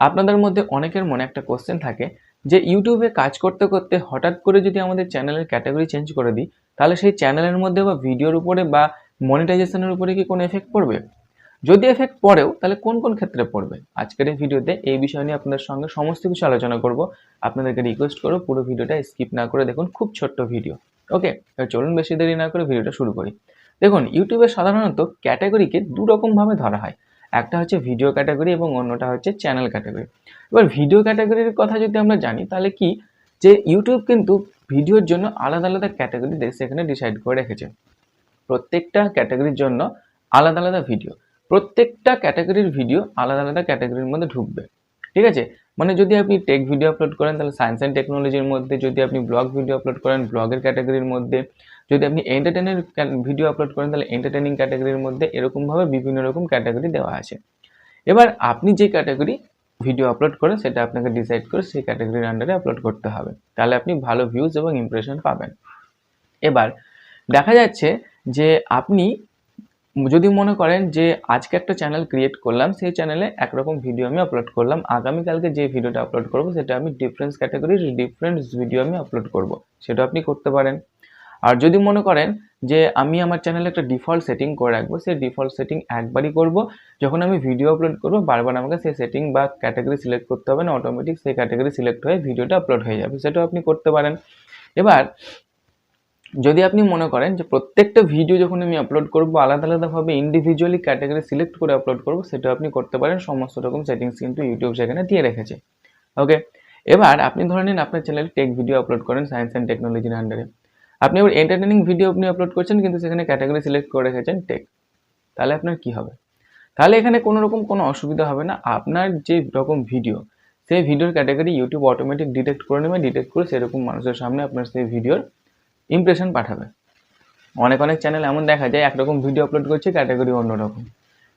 আপনাদের মধ্যে অনেকের মনে একটা কোশ্চেন থাকে যে ইউটিউবে কাজ করতে করতে হঠাৎ করে যদি আমাদের চ্যানেলের ক্যাটাগরি চেঞ্জ করে দিই, তাহলে সেই চ্যানেলের মধ্যে বা ভিডিওর উপরে বা মনিটাইজেশনের উপরে কি কোনো এফেক্ট পড়বে? যদি এফেক্ট পড়েও, তাহলে কোন কোন ক্ষেত্রে পড়বে? আজকের এই ভিডিওতে এই বিষয় নিয়ে আপনাদের সঙ্গে সমস্ত কিছু আলোচনা করব। আপনাদেরকে রিকোয়েস্ট করব পুরো ভিডিওটা স্কিপ না করে দেখুন, খুব ছোট্ট ভিডিও। ওকে চলুন বেশি দেরি না করে ভিডিওটা শুরু করি। দেখুন ইউটিউবে সাধারণত ক্যাটাগরিকে দু রকমভাবে ধরা হয়। একটা হচ্ছে ভিডিও ক্যাটাগরি এবং অন্যটা হচ্ছে চ্যানেল ক্যাটাগরি এবার ভিডিও ক্যাটাগরির কথা যদি আমরা জানি, তাহলে কি? যে ইউটিউব কিন্তু ভিডিওর জন্য আলাদা আলাদা ক্যাটাগরি সেখানে ডিসাইড করে রেখেছে। প্রত্যেকটা ক্যাটাগরির জন্য আলাদা আলাদা ভিডিও প্রত্যেকটা ক্যাটাগরির ভিডিও আলাদা আলাদা ক্যাটাগরির মধ্যে ঢুকবে। ঠিক আছে? মানে যদি আপনি টেক ভিডিও আপলোড করেন, তাহলে সায়েন্স অ্যান্ড টেকনোলজির মধ্যে যদি আপনি ব্লগ ভিডিও আপলোড করেন ব্লগের ক্যাটাগরির মধ্যে, যদি আপনি এন্টারটেনের ভিডিও আপলোড করেন, তাহলে এন্টারটেনিং ক্যাটাগরির মধ্যে এরকমভাবে বিভিন্ন রকম ক্যাটাগরি দেওয়া আছে। এবার আপনি যে ক্যাটাগরি ভিডিও আপলোড করেন, সেটা আপনাকে ডিসাইড করে সেই ক্যাটাগরির আন্ডারে আপলোড করতে হবে। তাহলে আপনি ভালো ভিউজ এবং ইমপ্রেশন পাবেন। এবার দেখা যাচ্ছে যে আপনি যদি মনে করেন যে আজকে একটা চ্যানেল ক্রিয়েট করলাম, সেই চ্যানেলে একরকম ভিডিও আমি আপলোড করলাম। আগামীকালকে যে ভিডিওটা আপলোড করব, সেটা আমি ডিফারেন্স ক্যাটাগরির ডিফারেন্ট ভিডিও আমি আপলোড করব। সেটা আপনি করতে পারেন। আর যদি মনে করেন যে আমি আমার চ্যানেলে একটা ডিফল্ট সেটিং করে রাখব, সেই ডিফল্ট সেটিং একবারই করব। যখন আমি ভিডিও আপলোড করব, বারবার আমাকে সেই সেটিং বা ক্যাটাগরি সিলেক্ট করতে হবে না অটোমেটিক সেই ক্যাটাগরি সিলেক্ট হয়ে ভিডিওটা আপলোড হয়ে যাবে। সেটাও আপনি করতে পারেন। এবার যদি আপনি মনে করেন যে প্রত্যেকটা ভিডিও যখন আমি আপলোড করব, আলাদা আলাদাভাবে ইন্ডিভিজুয়ালি ক্যাটাগরি সিলেক্ট করে আপলোড করব, সেটা আপনি করতে পারেন। সমস্ত রকম সেটিংস কিন্তু ইউটিউব সেখানে দিয়ে রেখেছে। ওকে এবার আপনি ধরে নিন আপনার চ্যানেলে টেক ভিডিও আপলোড করেন সায়েন্স অ্যান্ড টেকনোলজির আন্ডারে আপনি এবার এন্টারটেনিং ভিডিও আপনি আপলোড করছেন, কিন্তু সেখানে ক্যাটাগরি সিলেক্ট করে রেখেছেন টেক তাহলে আপনার কি হবে? তাহলে এখানে কোনো রকম কোনো অসুবিধা হবে না। আপনার যে রকম ভিডিও সেই ভিডিওর ক্যাটাগরি ইউটিউব অটোমেটিক ডিটেক্ট করে নেবে। ডিটেক্ট করে সেরকম মানুষের সামনে আপনার সেই ভিডিওর ইমপ্রেশন পাঠাবে। অনেক অনেক চ্যানেল এমন দেখা যায়, একরকম ভিডিও আপলোড করছে ক্যাটাগরি অন্যরকম।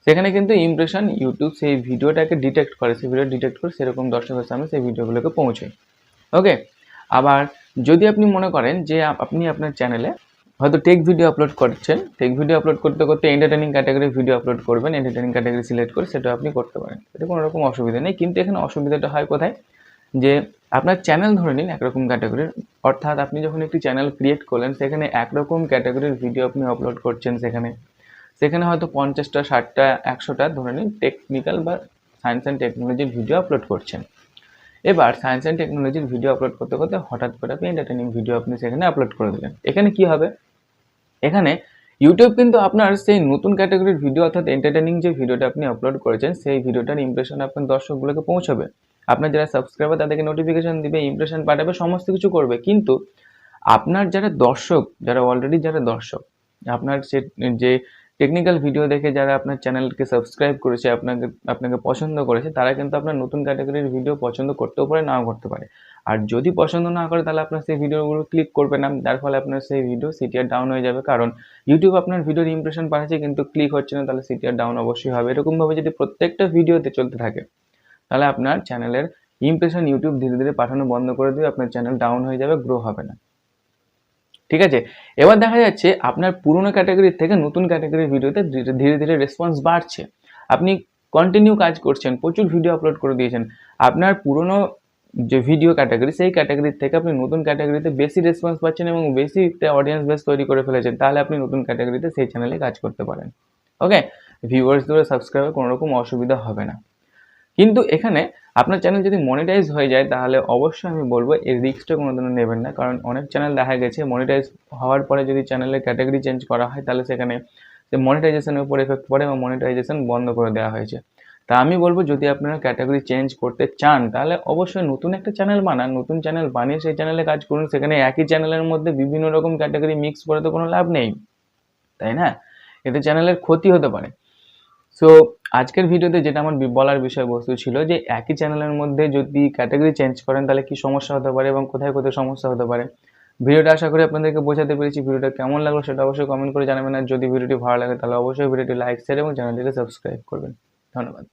সেখানে কিন্তু ইমপ্রেশন ইউটিউব সেই ভিডিওটাকে ডিটেক্ট করে, সেই ভিডিও ডিটেক্ট করে সেরকম দর্শকের সামনে সেই ভিডিওগুলোকে পৌঁছয়। ওকে আবার যদি আপনি মনে করেন যে আপনি আপনার চ্যানেলে হয়তো টেক ভিডিও আপলোড করছেন টেক ভিডিও আপলোড করতে করতে এন্টারটেনিং ক্যাটাগরি ভিডিও আপলোড করবেন এন্টারটেনিং ক্যাটাগরি সিলেক্ট করে সেটা আপনি করতে পারেন। এটা কোনো রকম অসুবিধা নেই, কিন্তু এখানে অসুবিধাটা হয় কোথায়? যে আপনার চ্যানেল ধরে নিন একরকম ক্যাটাগরির অর্থাৎ আপনি যখন একটি চ্যানেল ক্রিয়েট করলেন, সেখানে একরকম ক্যাটাগরির ভিডিও আপনি আপলোড করছেন সেখানে। সেখানে হয়তো পঞ্চাশটা, ষাটটা, একশোটা ধরে নিন টেকনিক্যাল বা সায়েন্স অ্যান্ড টেকনোলজির ভিডিও আপলোড করছেন। এবার সায়েন্স অ্যান্ড টেকনোলজির ভিডিও আপলোড করতে করতে হঠাৎ করে আপনি এন্টারটেনিং ভিডিও আপনি সেখানে আপলোড করে দিলেন। এখানে কি হবে? এখানে ইউটিউব কিন্তু আপনার সেই নতুন ক্যাটাগরির ভিডিও অর্থাৎ এন্টারটেনিং যে ভিডিওটা আপনি আপলোড করেছেন, সেই ভিডিওটার ইমপ্রেশন আপনার দর্শকগুলোকে পৌঁছবে। আপনার যারা সাবস্ক্রাইবার তাদেরকে নোটিফিকেশন দিবে ইমপ্রেশন পাঠাবে, সমস্ত কিছু করবে। কিন্তু আপনার যারা দর্শক, যারা অলরেডি যারা দর্শক, আপনার সে, যে টেকনিক্যাল ভিডিও দেখে যারা আপনার চ্যানেলকে সাবস্ক্রাইব করেছে, আপনাকে আপনাকে পছন্দ করেছে, তারা কিন্তু আপনার নতুন ক্যাটাগরির ভিডিও পছন্দ করতেও পারে, নাও করতে পারে। আর যদি পছন্দ না করে, তাহলে আপনার সেই ভিডিওগুলো ক্লিক করবে না, যার ফলে আপনার সেই ভিডিও সিটিআর ডাউন হয়ে যাবে। কারণ ইউটিউব আপনার ভিডিওর ইমপ্রেশন পাঠাচ্ছে, কিন্তু ক্লিক হচ্ছে না, তাহলে সিটিআর ডাউন অবশ্যই হবে। এরকমভাবে যদি প্রত্যেকটা ভিডিওতে চলতে থাকে তাহলে আপনার চ্যানেলের ইমপ্রেশন ইউটিউব ধীরে ধীরে পাঠানো বন্ধ করে দেবে, আপনার চ্যানেল ডাউন হয়ে যাবে গ্রো হবে না। ঠিক আছে? এবার দেখা যাচ্ছে আপনার পুরনো ক্যাটাগরির থেকে নতুন ক্যাটাগরির ভিডিওতে ধীরে ধীরে রেসপন্স বাড়ছে। আপনি কন্টিনিউ কাজ করছেন, প্রচুর ভিডিও আপলোড করে দিয়েছেন। আপনার পুরনো যে ভিডিও ক্যাটাগরি সেই ক্যাটাগরির থেকে আপনি নতুন ক্যাটাগরিতে বেশি রেসপন্স পাচ্ছেন এবং বেশি অডিয়েন্স বেস তৈরি করে ফেলেছেন, তাহলে আপনি নতুন ক্যাটাগরিতে সেই চ্যানেলে কাজ করতে পারেন। ওকে ভিউয়ার্স ধরে সাবস্ক্রাইবার কোনো রকম অসুবিধা হবে না। কিন্তু এখানে আপনার চ্যানেল যদি মনিটাইজ হয়ে যায়, তাহলে অবশ্যই আমি বলব এই রিস্কটা কোনো দিনও নেবেন না। কারণ অনেক চ্যানেল দেখা গেছে মনিটাইজ হওয়ার পরে যদি চ্যানেলের ক্যাটাগরি চেঞ্জ করা হয়, তাহলে সেখানে মনিটাইজেশনের উপর এফেক্ট পড়ে এবং মনিটাইজেশন বন্ধ করে দেওয়া হয়েছে। তা আমি বলব, যদি আপনারা ক্যাটাগরি চেঞ্জ করতে চান, তাহলে অবশ্যই নতুন একটা চ্যানেল বানান। নতুন চ্যানেল বানিয়ে সেই চ্যানেলে কাজ করুন। সেখানে একই চ্যানেলের মধ্যে বিভিন্ন রকম ক্যাটাগরি মিক্স করে তো কোনো লাভ নেই। তাই না? এতে চ্যানেলের ক্ষতি হতে পারে। সো আজকের ভিডিওতে যেটা আমার বলার বিষয়বস্তু ছিল যে একই চ্যানেলের মধ্যে যদি ক্যাটাগরি চেঞ্জ করেন, তাহলে কি সমস্যা হতে পারে এবং কোথায় কোথায় সমস্যা হতে পারে? ভিডিওটা আশা করি আপনাদেরকে বোঝাতে পেরেছি। ভিডিওটা কেমন লাগল সেটা অবশ্যই কমেন্ট করে জানাবেন। আর যদি ভিডিওটি ভালো লাগে, তাহলে অবশ্যই ভিডিওটি লাইক শেয়ার এবং চ্যানেলটিকে সাবস্ক্রাইব করবেন। ধন্যবাদ।